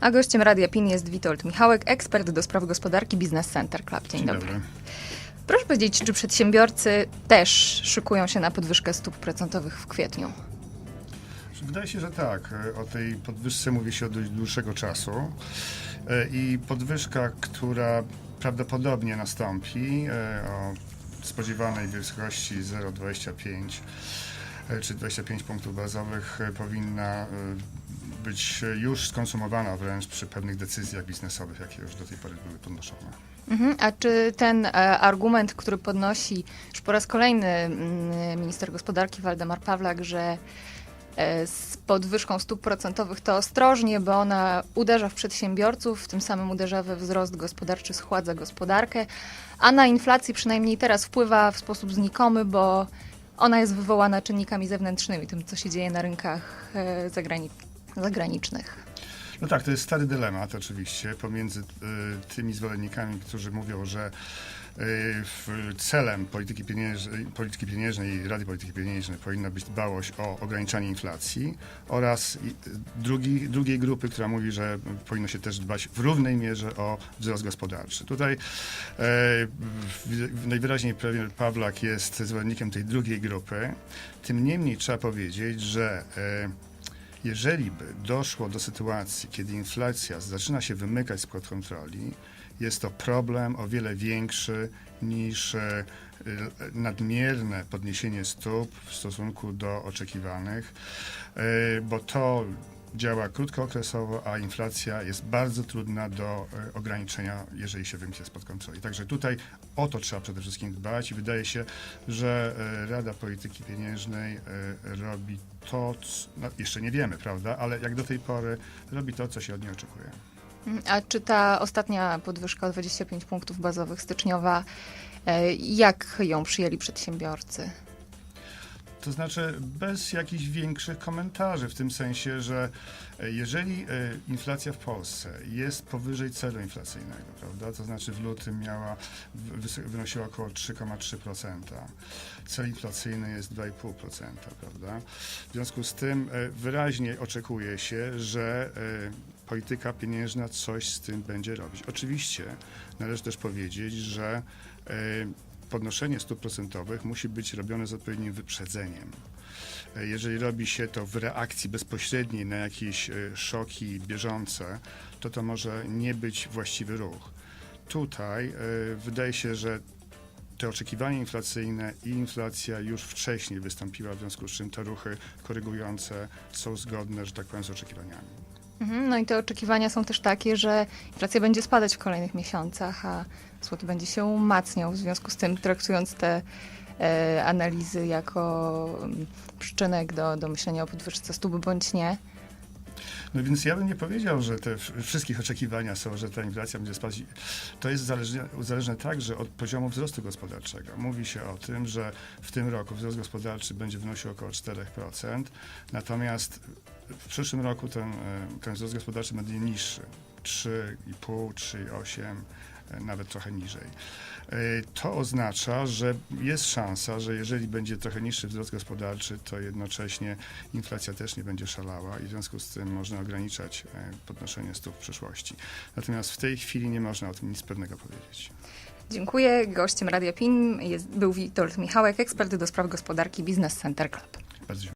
A gościem Radia PIN jest Witold Michałek, ekspert do spraw gospodarki Business Center Club. Dzień, dobry. Proszę powiedzieć, czy przedsiębiorcy też szykują się na podwyżkę stóp procentowych w kwietniu? Wydaje się, że tak. O tej podwyżce mówi się od dość dłuższego czasu. E, I podwyżka, która prawdopodobnie nastąpi e, o spodziewanej wysokości 0,25 e, czy 25 punktów bazowych e, powinna e, być już skonsumowana wręcz przy pewnych decyzjach biznesowych, jakie już do tej pory były podnoszone. Mhm. A czy ten e, argument, który podnosi już po raz kolejny mm, minister gospodarki Waldemar Pawlak, że e, z podwyżką stóp procentowych to ostrożnie, bo ona uderza w przedsiębiorców, tym samym uderza we wzrost gospodarczy, schładza gospodarkę, a na inflację przynajmniej teraz wpływa w sposób znikomy, bo ona jest wywołana czynnikami zewnętrznymi, tym co się dzieje na rynkach e, zagrani- zagranicznych. No tak, to jest stary dylemat oczywiście pomiędzy y, tymi zwolennikami, którzy mówią, że celem polityki pieniężnej, polityki pieniężnej Rady Polityki Pieniężnej powinna być dbałość o ograniczanie inflacji oraz drugi, drugiej grupy, która mówi, że powinno się też dbać w równej mierze o wzrost gospodarczy. Tutaj e, najwyraźniej premier Pawlak jest zwolennikiem tej drugiej grupy. Tym niemniej trzeba powiedzieć, że e, jeżeli by doszło do sytuacji, kiedy inflacja zaczyna się wymykać spod kontroli, jest to problem o wiele większy niż e, e, nadmierne podniesienie stóp w stosunku do oczekiwanych, e, bo to działa krótkookresowo, a inflacja jest bardzo trudna do ograniczenia, jeżeli się wymknie spod kontroli. Także tutaj o to trzeba przede wszystkim dbać i wydaje się, że Rada Polityki Pieniężnej robi to, c- no jeszcze nie wiemy, prawda, ale jak do tej pory robi to, co się od niej oczekuje. A czy ta ostatnia podwyżka o 25 punktów bazowych styczniowa, e, jak ją przyjęli przedsiębiorcy? To znaczy bez jakichś większych komentarzy, w tym sensie, że e, jeżeli e, inflacja w Polsce jest powyżej celu inflacyjnego, prawda, to znaczy w lutym miała, wynosiła około 3,3%, cel inflacyjny jest 2,5%, prawda. W związku z tym wyraźnie oczekuje się, że polityka pieniężna coś z tym będzie robić. Oczywiście należy też powiedzieć, że e, podnoszenie stóp procentowych musi być robione z odpowiednim wyprzedzeniem. E, Jeżeli robi się to w reakcji bezpośredniej na jakieś e, szoki bieżące, to to może nie być właściwy ruch. Tutaj wydaje się, że te oczekiwania inflacyjne i inflacja już wcześniej wystąpiła, w związku z czym te ruchy korygujące są zgodne, że tak powiem, z oczekiwaniami. Mhm, No i te oczekiwania są też takie, że inflacja będzie spadać w kolejnych miesiącach, a złoty będzie się umacniał. W związku z tym, traktując te e, analizy jako mm, przyczynek do, do myślenia o podwyżce stóp bądź nie, No więc ja bym nie powiedział, że te wszystkich oczekiwania są, że ta inflacja będzie spadać. To jest zależne, uzależnione także od poziomu wzrostu gospodarczego. Mówi się o tym, że w tym roku wzrost gospodarczy będzie wynosił około 4%, natomiast w przyszłym roku ten, e, ten wzrost gospodarczy będzie niższy. 3,5, 3,8, e, nawet trochę niżej. E, To oznacza, że jest szansa, że jeżeli będzie trochę niższy wzrost gospodarczy, to jednocześnie inflacja też nie będzie szalała i w związku z tym można ograniczać e, podnoszenie stóp w przyszłości. Natomiast w tej chwili nie można o tym nic pewnego powiedzieć. Dziękuję. Gościem Radia PIN jest, był Witold Michałek, ekspert do spraw gospodarki Business Center Club. Bardzo dziękuję.